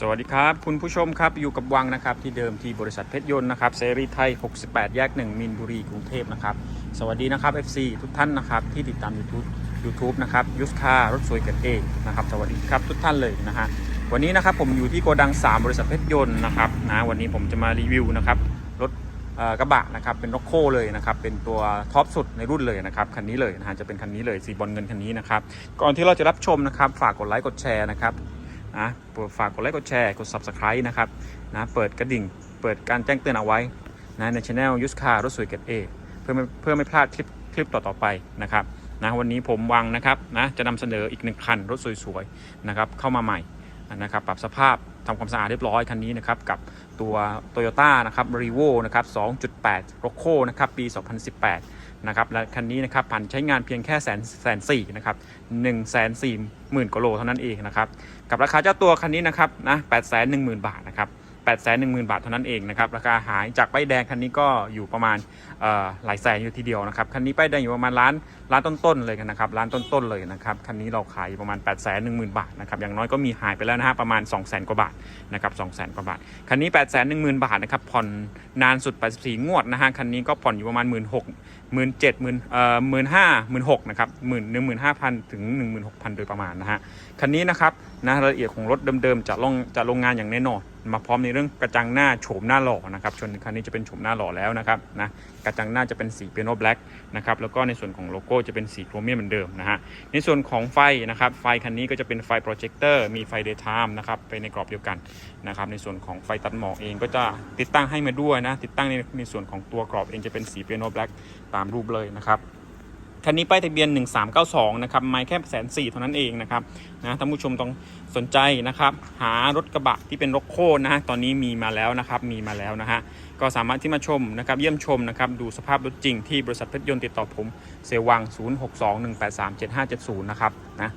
สวัสดีครับ คุณผู้ชมครับอยู่กับวังนะครับที่เดิมที่บริษัทเพชรยนต์นะครับเสรีไทย 68 แยก 1 มินบุรีกรุงเทพนะครับ สวัสดีนะครับ FC ทุกท่านนะครับที่ติดตาม YouTube YouTube นะครับยุสคารถสวยกันเองนะครับสวัสดีครับทุกท่านเลยนะฮะวันนี้นะครับผมอยู่ที่โกดัง 3 บริษัทเพชรยนต์นะครับนะวันนี้ผมจะมารีวิวนะครับรถกระบะนะครับเป็นร็อกโคเลยนะครับเป็นตัวท็อปสุดในรุ่นเลยนะครับคันนี้เลยนะฮะจะเป็นคันนี้เลยสีบอลเงินคันนี้นะครับก่อนที่เราจะรับชมนะครับฝากกดไลค์กดแชร์นะครับ นะโปรดฝากกดไลค์กดแชร์กด subscribe นะครับนะเปิดกระดิ่ง เปิดการแจ้งเตือนเอาไว้นะในช anel ยุสคารถสวยเกตเอเพื่อไม่เพื่อไม่พลาดคลิปคลิปต่อๆไปนะครับนะวันนี้ผมวังนะครับนะจะนำเสนออีกหนึ่งคันรถสวยๆนะครับเข้ามาใหม่นะครับปรับสภาพ ทำความสะอาดเรียบร้อยคันนี้นะครับกับตัว Toyota นะครับ r e v o นะครับ 2.8 r o c o นะครับปี 2018 นะครับและคันนี้นะครับผ่านใช้งานเพียงแค่แสนแสนสี่นะครับหนึ่งแสนสี่หมื่นกว่าโลเท่านั้นเองนะครับกับราคาเจ้าตัวคันนี้นะครับนะแปดแสนหนึ่งหมื่นบาทนะครับ แปดแสนหนึ่งหมื่นบาทเท่านั้นเองนะครับราคาหายจากป้ายแดงคันนี้ก็อยู่ประมาณหลายแสนอยู่ทีเดียวนะครับคันนี้ป้ายแดงอยู่ประมาณล้านล้านต้นๆเลยกันนะครับล้านต้นๆเลยนะครับคันนี้เราขายอยู่ประมาณ8ปดแสนหนึ่งหมื่นบาทนะครับอย่างน้อยก็มีหายไปแล้วนะฮะประมาณ2องแสนกว่าบาทนะครับสองแสนกว่าบาทคันนี้8ปดแสนหนึ่งหมื่นบาทนะครับผ่อนนานสุด 84 งวดนะฮะคันนี้ก็ผ่อนอยู่ประมาณ 1 6ื่นหก หมื่นเจ็ดหมื่นเอ่อหมื่นห้าหมื่นหกนะครับหมื่นหนึ่งหมื่นห้าพันถึงหนึ่งหมื่นหกพันโดยประมาณนะฮะคันนี้นะครับนะรายละเอียดของรถเดิมๆจากโรงจากโรงงานอย่างแน่นอนมาพร้อมในเรื่องกระจังหน้าโฉมหน้าหล่อนะครับชนคันนี้จะเป็นโฉมหน้าหล่อแล้วนะครับนะกระจังหน้าจะเป็นสีเปียโนแบล็กนะครับแล้วก็ในส่วนของโลโก้จะเป็นสีโครเมียมเหมือนเดิมนะฮะในส่วนของไฟนะครับไฟคันนี้ก็จะเป็นไฟโปรเจคเตอร์มีไฟเดย์ไทม์นะครับไปในกรอบเดียวกันนะครับในส่วนของไฟตัดหมอกเองก็จะติดตั้งให้มาด้วยนะติดตั้งในในส่วนของตัวกรอบเองจะเป็นสีเปียโนแบล็กตามรูปเลยนะครับคันนี้ป้ายทะเบียน 1392 นะครับไม่แค่แสนสี่เท่านั้นเองนะครับนะท่านผู้ชมต้องสนใจนะครับ หารถกระบะที่เป็นรถโค่นนะฮะตอนนี้มีมาแล้วนะครับ มีมาแล้วนะฮะก็สามารถที่มาชมนะครับ เยี่ยมชมนะครับ ดูสภาพรถจริงที่บริษัทเพชรยนต์ติดต่อผม เซวัง 0621837570 นะครับนะ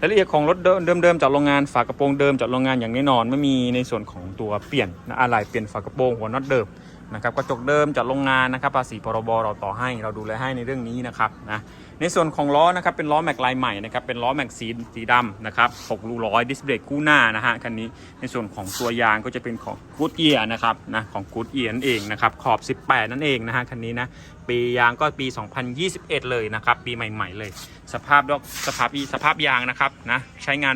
รายละเอียดของรถเดิมเดิมๆจากโรงงานฝากระโปรงเดิมจากโรงงานอย่างแน่นอน ไม่มีในส่วนของตัวเปลี่ยนนะอะไรเปลี่ยนฝากระโปรงหัวน็อตเดิม นะครับกระจกเดิมจากโรงงานนะครับภาษีพรบเราต่อให้เราดูแลให้ในเรื่องนี้นะครับนะในส่วนของล้อนะครับเป็นล้อแม็กลายใหม่นะครับเป็นล้อแม็กสีสีดำนะครับ6รูร้อยดิสเบรกคู่หน้านะฮะคันนี้ในส่วนของตัวยางก็จะเป็นของกูดเอียนะครับนะของกูดเอียนั่นเองนะครับขอบ 18 นั่นเองนะฮะคันนี้นะปียางก็ปี 2021 เลยนะครับปีใหม่ๆเลย สภาพดอกสภาพสภาพยางนะครับนะใช้งาน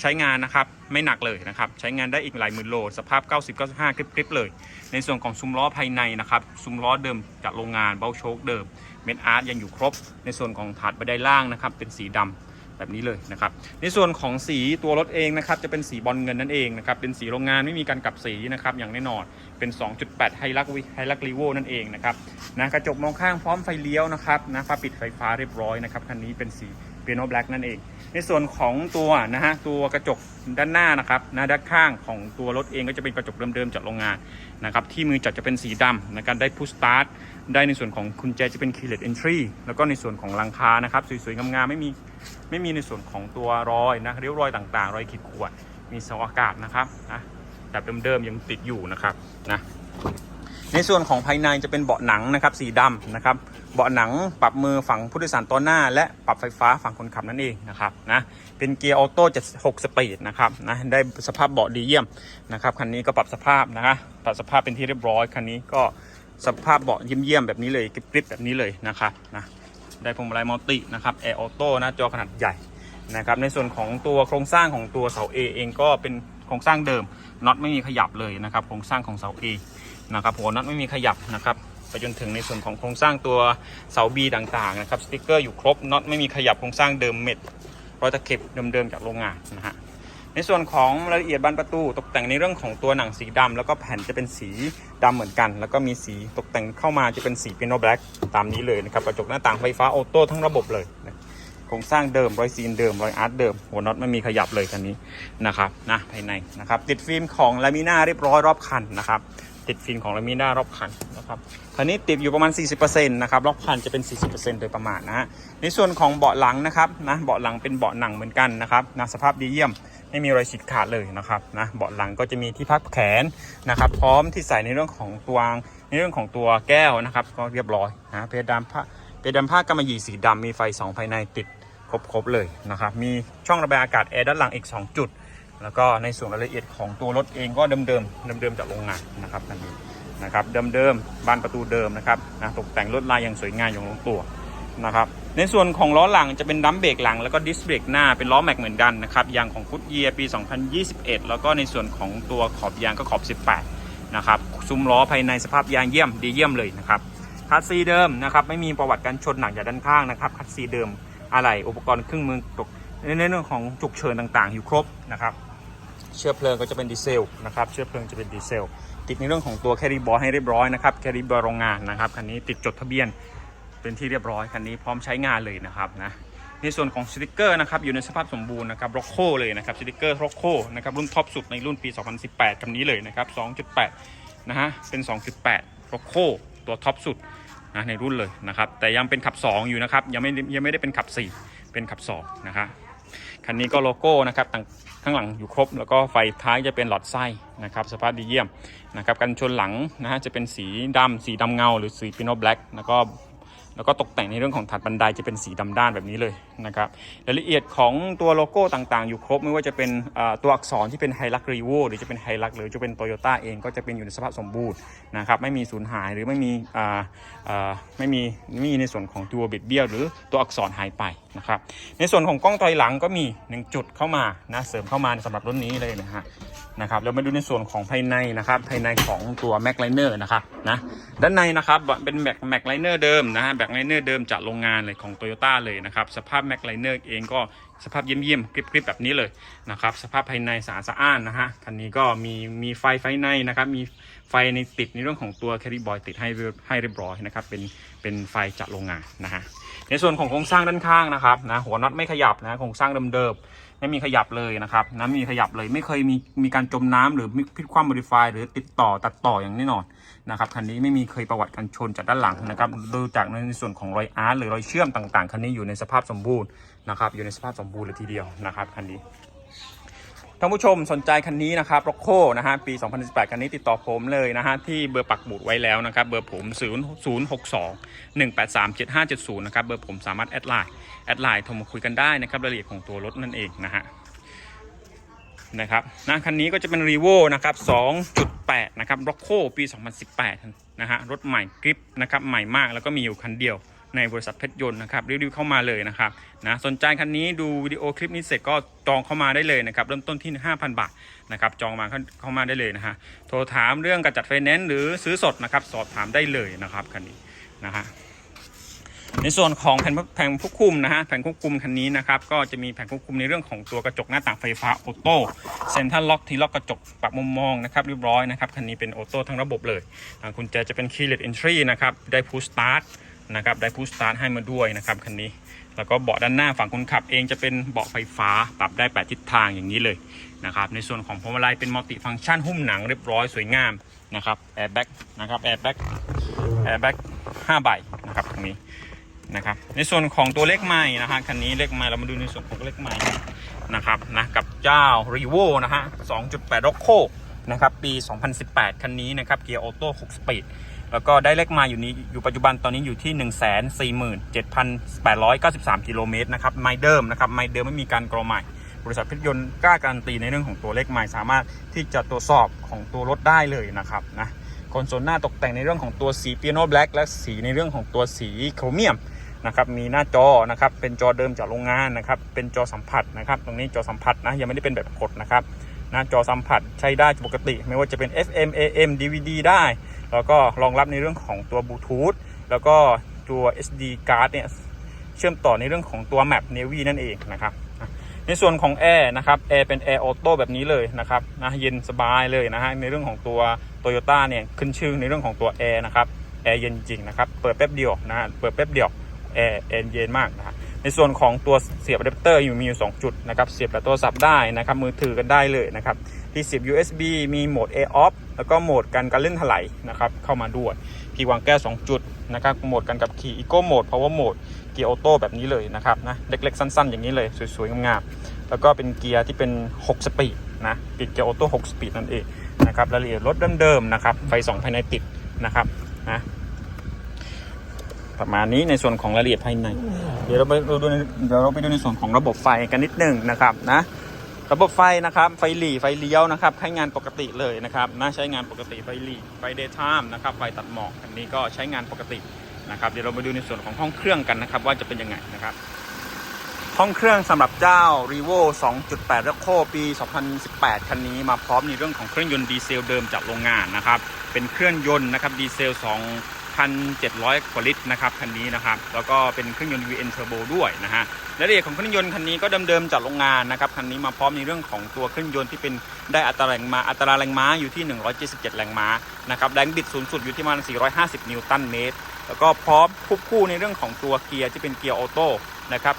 ใช้งานนะครับไม่หนักเลยนะครับใช้งานได้อีกหลายหมื่นโล สภาพ 90-95 คลิปๆเลย ในส่วนของซุ้มล้อภายในนะครับซุ้มล้อเดิมจากโรงงานเบ้าโชคเดิมเม็ดอาร์ตยังอยู่ครบ ในส่วนของถาดบันไดล่างนะครับเป็นสีดำแบบนี้เลยนะครับในส่วนของสีตัวรถเองนะครับจะเป็นสีบอลเงินนั่นเองนะครับเป็นสีโรงงานไม่มีการกลับสีนะครับอย่างแน่นอนเป็น 2.8 ไฮลักไฮลักรีโวนั่นเองนะครับนะกระจกมองข้างพร้อมไฟเลี้ยวนะครับนะฝาปิดไฟฟ้าเรียบร้อยนะครับคันนี้เป็นสีเปียโนแบล็กนั่นเอง ในส่วนของตัวนะฮะตัวกระจกด้านหน้านะครับนะด้านข้างของตัวรถเองก็จะเป็นกระจกเดิมๆจากโรงงานนะครับที่มือจัดจะเป็นสีดำนะครับได้พุชสตาร์ทได้ในส่วนของคุณแจจะเป็น keyless entry แล้วก็ในส่วนของหลังคานะครับสวยๆงามๆไม่มีไม่มีในส่วนของตัวรอยนะริ้วรอยต่างๆ รอยขีดข่วนมีเสาอากาศนะครับนะแบบเดิมๆยังติดอยู่นะครับนะ ในส่วนของภายในจะเป็นเบาะหนังนะครับสีดำนะครับเบาะหนังปรับมือฝั่งผู้โดยสารตอนหน้า และปรับไฟฟ้าฝั่งคนขับนั่นเองนะครับนะเป็นเกียร์ออโต้76สปีดนะครับนะได้สภาพเบาะดีเยี่ยมนะครับคันนี้ก็ปรับสภาพนะฮะปรับสภาพเป็นที่เรียบร้อยคันนี้ก็สภาพเบาะเยี่ยมๆแบบนี้เลยกริบๆแบบนี้เลยนะครับนะได้พวงมาลัยมัลตินะครับแอร์ออโต้หน้าจอขนาดใหญ่นะครับในส่วนของตัวโครงสร้างของตัวเสา A เองก็เป็นโครงสร้างเดิมน็อตไม่มีขยับเลยนะครับโครงสร้างของเสา A นะครับหัวน็อตไม่มีขยับนะครับไปจนถึงในส่วนของโครงสร้างตัวเสาบีต่างๆนะครับสติกเกอร์อยู่ครบน็อตไม่มีขยับโครงสร้างเดิมเม็ดรอยตะเข็บเดิมๆจากโรงงานนะฮะในส่วนของรายละเอียดบานประตูตกแต่งในเรื่องของตัวหนังสีดำแล้วก็แผ่นจะเป็นสีดำเหมือนกัน แล้วก็มีสีตกแต่งเข้ามาจะเป็นสีเปียโนแบล็กตามนี้เลยนะครับกระจกหน้าต่างไฟฟ้าออโต้ทั้งระบบเลยนะโครงสร้างเดิมรอยซีนเดิมรอยอาร์ตเดิมหัวน็อตไม่มีขยับเลยคันนี้นะครับนะภายในนะครับติดฟิล์มของลามิน่าเรียบร้อยรอบคันนะครับ ติดฟิล์มของลามิน่ารอบคันนะครับคันนี้ติดอยู่ประมาณ 40%นะครับรอบคันจะเป็น 40%โดยประมาณนะฮะในส่วนของเบาะหลังนะครับนะเบาะหลังเป็นเบาะหนังเหมือนกันนะครับนะสภาพดีเยี่ยมไม่มีรอยฉีกขาดเลยนะครับนะเบาะหลังก็จะมีที่พักแขนนะครับพร้อมที่ใส่ในเรื่องของตัวในเรื่องของตัวแก้วนะครับก็เรียบร้อยนะเพดานผ้าเพดานผ้ากำมะหยี่สีดำมีไฟสองภายในติดครบๆเลยนะครับมีช่องระบายอากาศแอร์ด้านหลังอีก 2 จุด แล้วก็ในส่วนรายละเอียดของตัวรถเองก็เดิมๆเดิมๆจากโรงงานนะครับคันนี้นะครับเดิมๆบานประตูเดิมนะครับนะตกแต่งลวดลายอย่างสวยงามอย่างลงตัวนะครับในส่วนของล้อหลังจะเป็นดัมเบรกหลังแล้วก็ดิสเบรกหน้าเป็นล้อแม็กเหมือนกันนะครับยางของฟุตเยียปี 2021 แล้วก็ในส่วนของตัวขอบยางก็ขอบ 18 นะครับซุ้มล้อภายในสภาพยางเยี่ยมดีเยี่ยมเลยนะครับคัสซีเดิมนะครับไม่มีประวัติการชนหนักจากด้านข้างนะครับคัสซีเดิมอะไรอุปกรณ์เครื่องมือตกในเรื่องของฉุกเฉินต่างๆ อยู่ครบนะครับ เชื้อเพลิงก็จะเป็นดีเซลนะครับเชื้อเพลิงจะเป็นดีเซล ติดในเรื่องของตัวแคริบอให้เรียบร้อยนะครับแคริบอโรงงานนะครับคันนี้ติดจดทะเบียนเป็นที่เรียบร้อยคันนี้พร้อมใช้งานเลยนะครับนะในส่วนของสติกเกอร์นะครับอยู่ในสภาพสมบูรณ์นะครับร็อกโคเลยนะครับสติกเกอร์ร็อกโคนะครับรุ่นท็อปสุดในรุ่นปี 2018คันนี้เลยนะครับ 2.8 นะฮะเป็น 2.8ร็อกโคตัวท็อปสุดนะในรุ่นเลยนะครับแต่ยังเป็นขับ 2 อยู่นะครับยังไม่ยังไม่ได้เป็นขับ 4 เป็นขับ2นะครับ คันนี้ก็โลโก้นะครับต่างข้างหลังอยู่ครบ แล้วก็ไฟท้ายจะเป็นหลอดไส้นะครับสภาพดีเยี่ยมนะครับกันชนหลังนะฮะจะเป็นสีดำสีดำเงา หรือสีพิโนแบล็กแล้วก็ แล้วก็ตกแต่งในเรื่องของถัดบันไดจะเป็นสีดำด้านแบบนี้เลยนะครับรายละเอียดของตัวโลโก้ต่างๆ อยู่ครบไม่ว่าจะเป็นตัวอักษรที่เป็นไฮลักรีโวหรือจะเป็นไฮลักหรือจะเป็นโตโยต้าเองก็จะเป็นอยู่ในสภาพสมบูรณ์นะครับไม่มีสูญหายหรือไม่มีไม่มีไม่มีในส่วนของตัวบิดเบี้ยวหรือตัวอักษรหายไปนะครับในส่วนของกล้องถอยหลังก็มี 1 จุดเข้ามานะเสริมเข้ามาสำหรับรุ่นนี้เลยนะฮะ นะครับแล้วมาดูในส่วนของภายในนะครับภายในของตัวแม็กไลเนอร์นะครับนะด้านในนะครับเป็นแม็กแม็กไลเนอร์เดิมนะฮะแม็กไลเนอร์เดิมจากโรงงานเลยของโตโยต้าเลยนะครับสภาพแม็กไลเนอร์เองก็สภาพเยี่ยมๆกริบๆแบบนี้เลยนะครับสภาพภายในสะอาดสะอ้านนะฮะคันนี้ก็มีมีไฟไฟในนะครับมีไฟในติดในเรื่องของตัวแคริบอยติดให้ให้เรียบร้อยนะครับเป็นเป็นไฟจากโรงงานนะฮะ ในส่วนของโครงสร้างด้านข้างนะครับนะหัวน็อตไม่ขยับนะโครงสร้างเดิมๆไม่มีขยับเลยนะครับนะมีขยับเลยไม่เคยมีมีการจมน้ำหรือมีพลิกความบริไฟายหรือติดต่อตัดต่ออย่างแน่นอนนะครับคันนี้ไม่มีเคยประวัติการชนจากด้านหลังนะครับดูจากในส่วนของรอยอาร์ตหรือรอยเชื่อมต่างๆคันนี้อยู่ในสภาพสมบูรณ์นะครับอยู่ในสภาพสมบูรณ์เลยทีเดียวนะครับคันนี้ ท่านผู้ชมสนใจคันนี้นะครับร็อกโคนะฮะปี 2018 คันนี้ติดต่อผมเลยนะฮะที่เบอร์ปักบุดไว้แล้วนะครับ เบอร์ผม 0 0 6 2 1 8 3 7 5 7 0 นะครับ เบอร์ผมสามารถแอดไลน์แอดไลน์โทรมาคุยกันได้นะครับรายละเอียดของตัวรถนั่นเองนะฮะนะครับนะคันนี้ก็จะเป็น r ีโวนะครับ 2.8 นะครับร็อกโคปี 2018 นะฮะรถใหม่กริปนะครับใหม่มากแล้วก็มีอยู่คันเดียว ในบริษัทเพชรยนต์นะครับรีวิวเข้ามาเลยนะครับนะสนใจคันนี้ดูวิดีโอคลิปนี้เสร็จก็จองเข้ามาได้เลยนะครับเริ่มต้นที่ 5,000 บาทนะครับจองมาเข้ามาได้เลยนะฮะโทรถามเรื่องการจัดไฟแนนซ์หรือซื้อสดนะครับสอบถามได้เลยนะครับคันนี้นะฮะในส่วนของแผ่นแผ่นควบคุมนะฮะแผ่นควบคุมคันนี้นะครับก็จะมีแผ่นควบคุมในเรื่องของตัวกระจกหน้าต่างไฟฟ้าออโต้เซ็นทรัลล็อกที่ล็อกกระจกปรับมุมมองนะครับเรียบร้อยนะครับคันนี้เป็นออโต้ทั้งระบบเลยอ่ากุญแจจะเป็น keyless entry นะครับได้ push start นะครับได้พุชสตาร์ทให้มาด้วยนะครับคันนี้ แล้วก็เบาะด้านหน้าฝั่งคนขับเองจะเป็นเบาะไฟฟ้าปรับได้ 8 ทิศทางอย่างนี้เลยนะครับในส่วนของพวงมาลัยเป็นมัลติฟังก์ชันหุ้มหนังเรียบร้อยสวยงามนะครับแอร์แบ็กนะครับแอร์แบ็กแอร์แบ็ก5ใบนะครับตรงนี้นะครับในส่วนของตัวเลขไม้นะฮะคันนี้เลขไม้เรามาดูในส่วนของเลขไม้นะครับนะกับเจ้า r e v o นะฮะ2.8 r o c c o นะครับปี 2018 คันนี้นะครับเกียร์ออโต้6สปีด แล้วก็ได้เลขมาอยู่นี้อยู่ปัจจุบันตอนนี้อยู่ที่ 1 4 7 8 9 3 กิโลเมตรนะครับไมล์เดิมนะครับไมล์เดิมไม่มีการกรอใหม่บริษัทพชรยนต์กล้าการันตีในเรื่องของตัวเลขไมล์สามารถที่จะตรวจสอบของตัวรถได้เลยนะครับนะคอนโซลหน้าตกแต่งในเรื่องของตัวสีเปียโนแบล็กและสีในเรื่องของตัวสีโครเมียมนะครับมีหน้าจอนะครับเป็นจอเดิมจากโรงงานนะครับเป็นจอสัมผัสนะครับตรงนี้จอสัมผัสนะยังไม่ได้เป็นแบบกดนะครับ หน้าจอสัมผัสใช้ได้ปกติ ไม่ว่าจะเป็น FM AM DVD ได้ แล้วก็รองรับในเรื่องของตัวบลูทูธแล้วก็ตัว SD card เนี่ยเชื่อมต่อในเรื่องของตัว Map Navy นั่นเองนะครับในส่วนของแอร์นะครับแอร์เป็นแอร์ออโต้แบบนี้เลยนะครับนะเย็นสบายเลยนะฮะในเรื่องของตัว Toyota เนี่ยขึ้นชื่อในเรื่องของตัวแอร์นะครับแอร์เย็นจริงนะครับ เปิดแป๊บเดียวนะฮะเปิดแป๊บเดียวแอร์แอร์เย็นมากนะฮะ ในส่วนของตัวเสียบอะแดปเตอร์อยู่มีอยู่ 2 จุดนะครับ เสียบกับโทรศัพท์ได้นะครับ มือถือกันได้เลยนะครับ ที่เสียบ USB มีโหมด A off แล้วก็โหมดกันการเล่นถลายนะครับ เข้ามาด้วยที่วางแก้ว 2 จุดนะครับ โหมดกันกับขี่ Eco Mode Power Mode เกียร์ออโต้แบบนี้เลยนะครับนะ เล็กๆ สั้นๆ อย่างนี้เลย สวยๆ งามๆ แล้วก็เป็นเกียร์ที่เป็น 6 สปีดนะปิดเกียร์ออโต้ 6 สปีดนั่นเองนะครับ รายละเอียดรถเดิมๆ นะครับ ไฟสองภายในติดนะครับนะ ประมาณนี้ในส่วนของรายละเอียดภายใน เดี๋ยวเราไปดูในเดี๋ยวเราไปดูในส่วนของระบบไฟกันนิดหนึ่งนะครับนะระบบไฟนะครับไฟหลีไฟเลี้ยวนะครับใช้งานปกติเลยนะครับน่าใช้งานปกติไฟหลีไฟเดย์ไทม์นะครับไฟตัดหมอกอันนี้ก็ใช้งานปกตินะครับเดี๋ยวเรามาดูในส่วนของห้องเครื่องกันนะครับว่าจะเป็นยังไงนะครับห้องเครื่องสำหรับเจ้า r e v o 2.8 r e c o ปี 2018 คันนี้มาพร้อมในเรื่องของเครื่องยนต์ดีเซลเดิมจากโรงงานนะครับเป็นเครื่องยนต์นะครับดีเซล2 2,700 กว่าลิตรนะครับคันนี้นะครับ แล้วก็เป็นเครื่องยนต์ VN Turbo ด้วยนะฮะรายละเอียดของเครื่องยนต์คันนี้ก็เดิมๆจากโรงงานนะครับคันนี้มาพร้อมในเรื่องของตัวเครื่องยนต์ที่เป็นได้อัตราแรงม้าอัตราแรงม้าอยู่ที่ 177 แรงม้านะครับแรงบิดสูงสุดอยู่ที่ประมาณ 450 นิวตันเมตร แล้วก็พร้อมควบคู่ในเรื่องของตัวเกียร์ที่เป็นเกียร์ออโต้นะครับ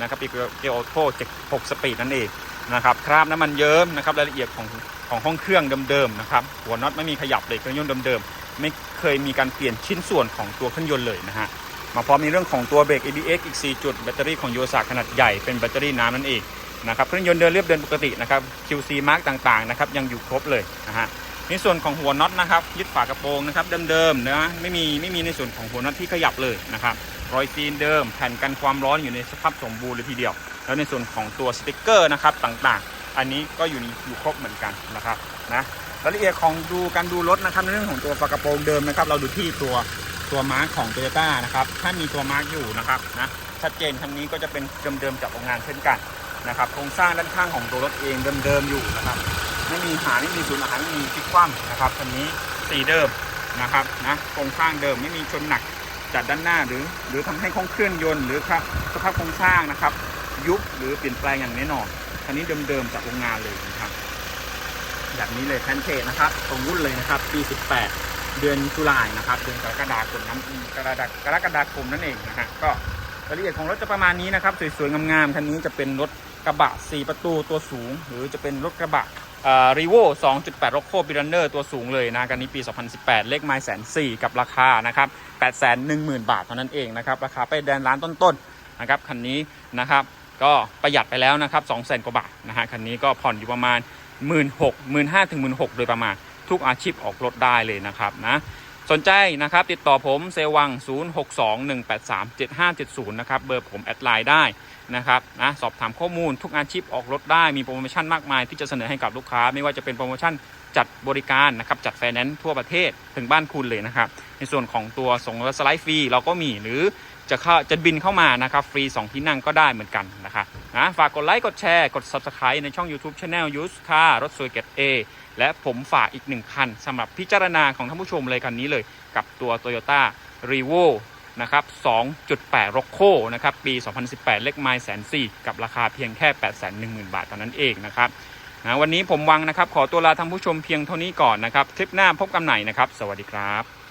นะครับเป็นเกียร์ออโต้76 สปีดนั่นเองนะครับคราบน้ำมันเยิ้มนะครับรายละเอียดของของห้องเครื่องเดิมๆนะครับหัวน็อตไม่มีขยับเลยเครื่องยนต์เดิมๆ ไม่เคยมีการเปลี่ยนชิ้นส่วนของตัวเครื่องยนต์เลยนะฮะ มาพร้อมในเรื่องของตัวเบรก ABS อีก 4 จุด แบตเตอรี่ของโยสาขนาดใหญ่เป็นแบตเตอรี่น้ำนั่นเองนะครับเครื่องยนต์เดินเรียบเดินปกตินะครับ QC mark ต่างๆนะครับยังอยู่ครบเลยนะฮะในส่วนของหัวน็อตนะครับยึดฝากระโปรงนะครับเดิมๆนะไม่มีไม่มีในส่วนของหัวน็อตที่ขยับเลยนะครับรอยซีนเดิม แผ่นกันความร้อนอยู่ในสภาพสมบูรณ์เลยทีเดียว แล้วในส่วนของตัวสติกเกอร์นะครับต่างๆ อันนี้ก็อยู่อยู่ครบเหมือนกันนะครับนะ รายละเอียดของดูการดูรถนะครับในเรื่องของตัวฝากระโปรงเดิมนะครับ เราดูที่ตัวตัวมาร์กของ t o y ยต้านะครับ ถ้ามีตัวมาร์กอยู่นะครับนะชัดเจนคันนี้ก็จะเป็นเดิมๆจากโรงงานเช่นกันนะครับโครงสร้างด้านข้างของตัวรถเองเดิมๆอยู่นะครับ ไม่มีหาไม่มีสูญหารไม่มีพลิกคว่ำนะครับคันนี้สีเดิมนะครับนะโครงสร้างเดิมไม่มีชนหนักจากด้านหน้าหรือ หรือทำให้ของเครื่องยนต์หรือครับสภาพโครงสร้างนะครับ ยุบหรือเปลี่ยนแปลงอย่างแน่นอนคันนี้เดิมๆจากโรงงานเลยนะครับ แบบนี้เลยแพนเทนะครับตรงรุ่นเลยนะครับปี 18 เดือนตุลานะครับ เดือนกรกฎาคมนั้นกรกฎากรกฎาคมนั่นเองนะฮะก็รายละเอียดของรถจะประมาณนี้นะครับสวยๆงามๆคันนี้จะเป็นรถกระบะ 4 ประตูตัวสูง หรือจะเป็นรถกระบะรีโว่2.8 r o c o b i r u n n e r ตัวสูงเลยนะกันนี้ปี 2018 เลขไม้แสนสี่กับราคานะครับ810,000 บาทเท่านั้นเองนะครับ ราคาไปแดนร้านต้นๆนะครับคันนี้นะครับก็ประหยัดไปแล้วนะครับ200,000 กว่าบาทนะฮะคันนี้ก็ผ่อนอยู่ประมาณ 1 6 0 0 0 15,000ถึง16,000โดยประมาณทุกอาชีพออกรถได้เลยนะครับนะสนใจนะครับติดต่อผมเซวัง 0621837570 นะครับเบอร์ผมแอดไลน์ได้นะครับนะสอบถามข้อมูลทุกอาชีพออกรถได้มีโปรโมชั่นมากมายที่จะเสนอให้กับลูกค้า ไม่ว่าจะเป็นโปรโมชั่นจัดบริการนะครับจัดไฟแนนซ์ทั่วประเทศถึงบ้านคุณเลยนะครับ ในส่วนของตัวส่งรถสไลด์ฟรีเราก็มีหรือ จะเข้าจะบินเข้ามานะครับฟรี 2 ที่นั่งก็ได้เหมือนกันนะครับนะฝากกดไลค์กดแชร์กด Subscribe ในช่อง YouTube Channel ยูสคารถสวยเกตเอและผมฝากอีกหนึ่งคันสำหรับพิจารณาของท่านผู้ชมเลยคันนี้เลยกับตัว Toyota r e v o นะครับ 2.8 r o c o นะครับ ปี 2018 เลขไมล์แสนสี่กับราคาเพียงแค่ 810,000 บาทเท่านั้นเองนะครับนะวันนี้ผมวังนะครับ ขอตัวลาท่านผู้ชมเพียงเท่านี้ก่อนนะครับ คลิปหน้าพบกันใหม่นะครับ สวัสดีครับ